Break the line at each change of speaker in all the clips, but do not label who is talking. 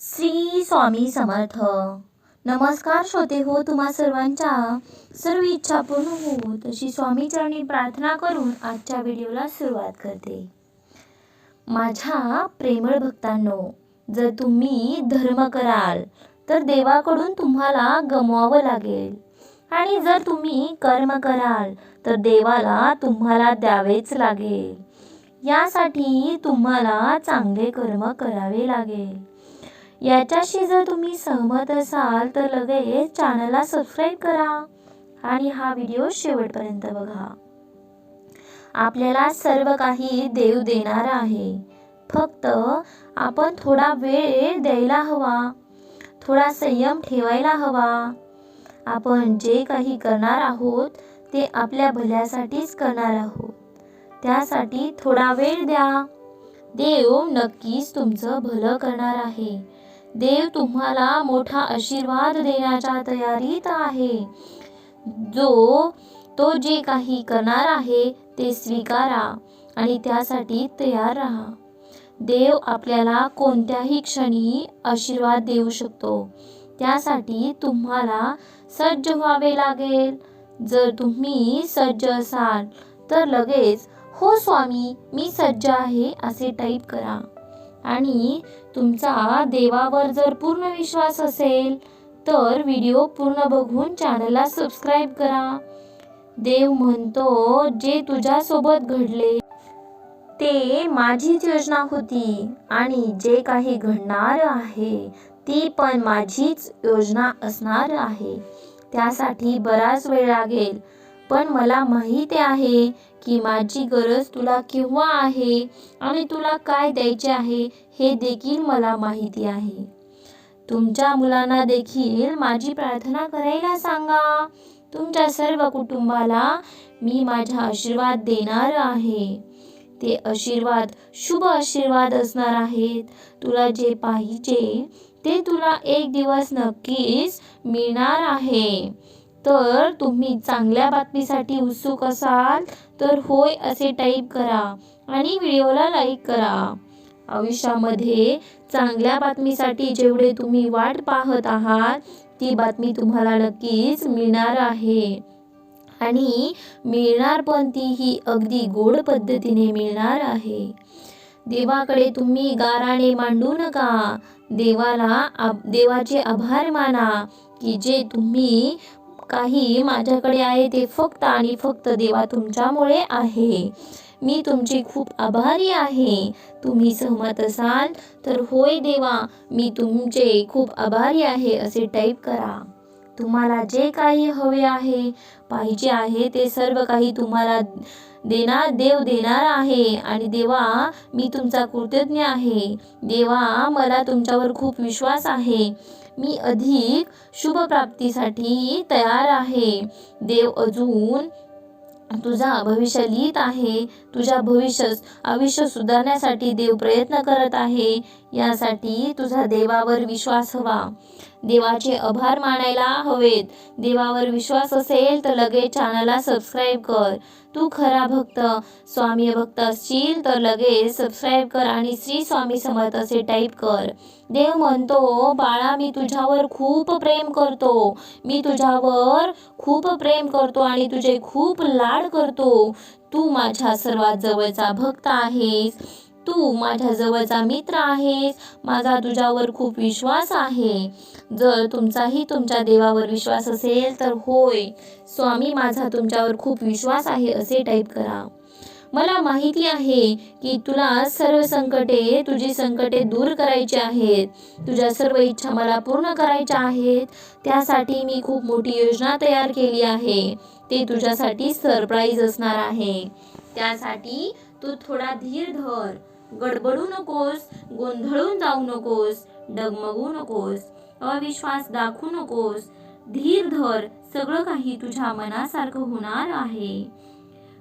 श्री स्वामी समर्थ नमस्कार श्रोते हो तुम्हा सर्वांच्या सर्व इच्छा पूर्ण हो तशी स्वामीचरणी प्रार्थना करून आजच्या व्हिडिओला सुरुवात करते. माझ्या प्रेमळ भक्तांनो जर तुम्ही धर्म कराल तर देवाकडून तुम्हाला गमवावं लागेल. आणि जर तुम्ही कर्म कराल तर देवाला तुम्हाला द्यावेच लागेल. यासाठी तुम्हाला चांगले कर्म करावे लागेल. याच्याशी जर तुम्ही सहमत असाल तर लगेच चॅनलला सबस्क्राईब करा आणि हा व्हिडिओ शेवटपर्यंत बघा. आपल्याला सर्व काही देव देणार आहे. फक्त आपण थोडा वेळ द्यायला हवा. थोडा संयम ठेवायला हवा. आपण जे काही करणार आहोत ते आपल्या भल्यासाठीच करणार आहोत. त्यासाठी थोडा वेळ द्या. देव नक्कीच तुमचं भलं करणार आहे. देव तुम्हाला मोठा आशीर्वाद देण्याच्या तयारीत आहे. जो तो जे काही करणार आहे ते स्वीकारा आणि त्यासाठी तयार राहा. देव आपल्याला कोणत्याही क्षणी आशीर्वाद देऊ शकतो. त्यासाठी तुम्हाला सज्ज व्हावे लागेल. जर तुम्ही सज्ज असाल तर लगेच हो स्वामी मी सज्ज आहे असे टाईप करा. आणि तुमचा देवावर जर पूर्ण विश्वास असेल तर व्हिडिओ पूर्ण बघून चॅनलला सबस्क्राईब करा. देव म्हणतो जे तुझ्यासोबत घडले ते माझीच योजना होती आणि जे काही घडणार आहे ती पण माझीच योजना असणार आहे. त्यासाठी बराच वेळ लागेल. पण मला माहिती आहे की माझी गरज तुला केव्हा आहे आणि तुला काय द्यायचे आहे हे देखील मला माहिती आहे. तुमच्या मुलांना देखील माझी प्रार्थना करायला सांगा. तुमच्या सर्व कुटुंबाला मी माझा आशीर्वाद देणार आहे. ते आशीर्वाद शुभ आशीर्वाद असणार आहेत. तुला जे पाहिजे ते तुला एक दिवस नक्कीच मिळणार आहे. तर तुम्ही चांगल्या बातमीसाठी उत्सुक असाल तर होय असे टाईप करा आणि व्हिडिओला लाईक करा. आयुष्यामध्ये चांगल्या बातमीसाठी जेवढे तुम्ही वाट पाहत आहात ती बातमी तुम्हाला नक्कीच मिळणार आहे. आणि मिळणार पण ती ही अगदी गोड पद्धतीने मिळणार आहे. देवाकडे तुम्ही गाराने मांडू नका. देवाला आब देवाचे आभार माना की जे तुम्ही काही माझ्याकडे आहे ते फक्त आणि फक्त देवा तुमच्यामुळे आहे. मी तुमची खूप आभारी आहे. तुम्ही सहमत असाल तर होय देवा मी तुमचे खूप आभारी आहे असे टाईप करा. तुम्हाला जे काही हवे आहे पाहिजे आहे ते सर्व काही तुम्हाला देणार देव देणार आहे. आणि देवा मी तुमचा कृतज्ञ आहे. देवा मला तुमच्यावर खूप विश्वास आहे. मी अधिक शुभ प्राप्तीसाठी तयार आहे. देव अजून तुझा भविष्य लिहित आहे. तुझ्या भविष्य आयुष्य सुधारण्यासाठी देव प्रयत्न करत आहे. यासाठी तुझा देवावर विश्वास हवा. देवाचे आभार मानायला हवेत. देवावर विश्वास असेल तर लगेच चॅनलला सबस्क्राईब कर. तू खरा भक्त. स्वामी भक्त असशील तर लगेच सबस्क्राईब कर आणि श्री स्वामी समर्थ असे टाईप कर. देव म्हणतो बाळा मी तुझ्यावर खूप प्रेम करतो. मी तुझ्यावर खूप प्रेम करतो आणि तुझे खूप लाड करतो. तू माझ्या सर्वात जवळचा भक्त आहेस. तू माझ्या जवळचा मित्र आहेस. माझा तुझ्यावर खूप विश्वास आहे. जर तुमचाही तुमच्या देवावर विश्वास असेल तर होय. स्वामी माझा तुमच्यावर खूप विश्वास आहे असे टाईप करा. मला माहिती आहे की तुला सर्व संकटे तुझी संकटे दूर करायची आहेत. तुझ्या सर्व इच्छा मला पूर्ण करायच्या आहेत. त्यासाठी मी खूप मोठी योजना तयार केली आहे. ते तुझ्यासाठी सरप्राईज असणार आहे. त्यासाठी तू थोडा धीर धर. गडबडू नकोस गोंधळून जाऊ नकोस डगमगू नकोस अविश्वास दाखवू नकोस. धीर धर सगळं काही तुझ्या मनासारखं होणार आहे.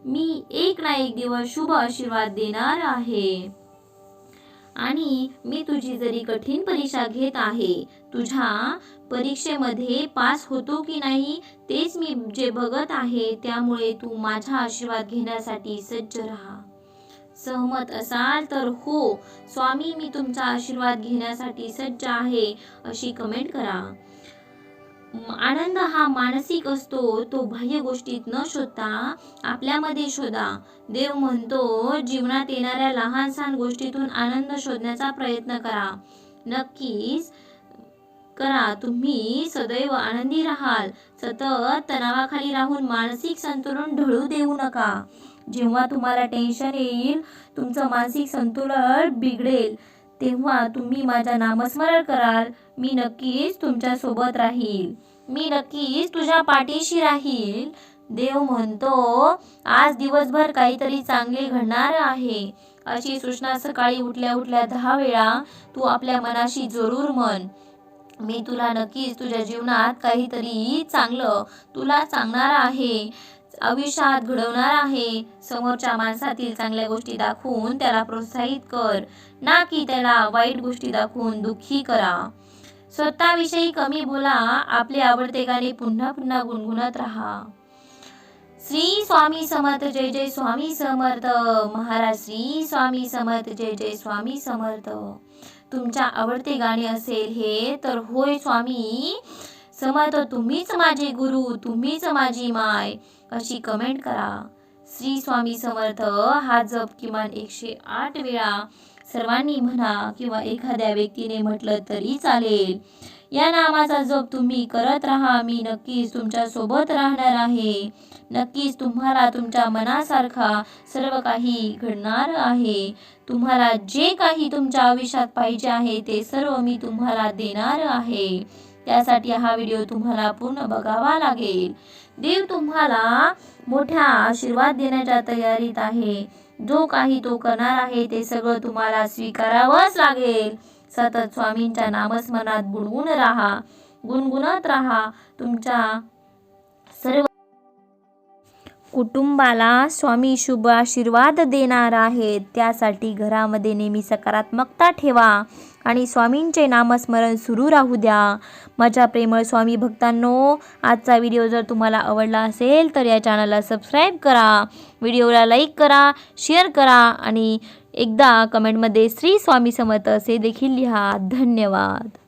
मी एक ना एक दिवस शुभ आशीर्वाद देणार आहे. आणि मी तुझी जरी कठीण परीक्षा घेत आहे तुझ्या परीक्षेमध्ये पास होतो की नाही तेच मी जे बघत आहे त्यामुळे तू माझा आशीर्वाद घेण्यासाठी सज्ज राहा. सहमत असाल तर हो. स्वामी मी तुमचा आशीर्वाद घेण्यासाठी सज्ज आहे अशी कमेंट करा. आनंद हा मानसिक असतो तो बाह्य गोष्टीत न शोधता आपल्यामध्ये शोधा. देव म्हणतो जीवनात येणाऱ्या लहान सहान गोष्टीतून आनंद शोधण्याचा प्रयत्न करा. नक्कीच करा. तुम्ही सदैव आनंदी राहाल. सतत तणावाखाली राहून मानसिक संतुलन ढळू देऊ नका. जेव्हा तुम्हाला टेन्शन येईल तुमचं मानसिक संतुलन बिघडेल तेव्हा तुम्ही माझा नामस्मरण कराल. मी नक्कीच तुमच्यासोबत राहील. मी नक्कीच तुझ्या पाठीशी राहील. देव म्हणतो आज दिवसभर काहीतरी चांगले घडणार आहे. अशी सूचना सकाळी उठल्या उठल्या दहा वेळा तू आपल्या मनाशी जरूर म्हण. मी तुला नक्कीच तुझ्या जीवनात काहीतरी चांगलं तुला सांगणार आहे. आयुष्यात घडवणार आहे. समोरच्या माणसातील चांगल्या गोष्टी दाखवून त्याला प्रोत्साहित कर. ना की त्याला वाईट गोष्टी दाखवून दुःखी करा. स्वतःविषयी कमी बोला. आपले आवडते गाणे पुन्हा पुन्हा गुणगुणत राहा. श्री स्वामी समर्थ जय जय स्वामी समर्थ. महाराज श्री स्वामी समर्थ जय जय स्वामी समर्थ. तुमच्या आवडते गाणे असेल हे तर होय स्वामी. समर्थ तुम्हीच माझे गुरु तुम्हीच माझी माय अशी कमेंट करा. श्री स्वामी समर्थ हा जप किमान एकशे आठ वेळा सर्वांनी म्हणा किंवा एखाद्या व्यक्तीने म्हटलं तरी चालेल. या नामाचा जप तुम्ही करत राहा मी नक्कीच तुमच्यासोबत राहणार आहे. नक्कीच तुम्हाला तुमच्या मनासारखा सर्व काही घडणार आहे. तुम्हाला जे काही तुमच्या आयुष्यात पाहिजे आहे ते सर्व मी तुम्हाला देणार आहे. त्यासाठी हा व्हिडिओ तुम्हाला पूर्ण बघावा लागेल. देव तुम्हाला मोठ्या आशीर्वाद देण्याच्या तयारीत आहे. जो काही तो करणार आहे ते सगळं तुम्हाला स्वीकारावंच लागेल. सतत स्वामींच्या नामस्मरणात बुडवून राहा गुणगुणत राहा. तुमच्या सर्व कुटुंबाला स्वामी शुभ आशीर्वाद देणार आहेत. त्यासाठी घरामध्ये नेहमी सकारात्मकता ठेवा आणि स्वामींचे नामस्मरण सुरू राहू द्या. माझ्या प्रेमळ स्वामी भक्तांनो आजचा व्हिडिओ जर तुम्हाला आवडला असेल तर या चॅनलला सबस्क्राईब करा व्हिडिओला लाईक करा शेअर करा आणि एकदा कमेंटमध्ये श्री स्वामी समर्थ असे देखील लिहा. धन्यवाद.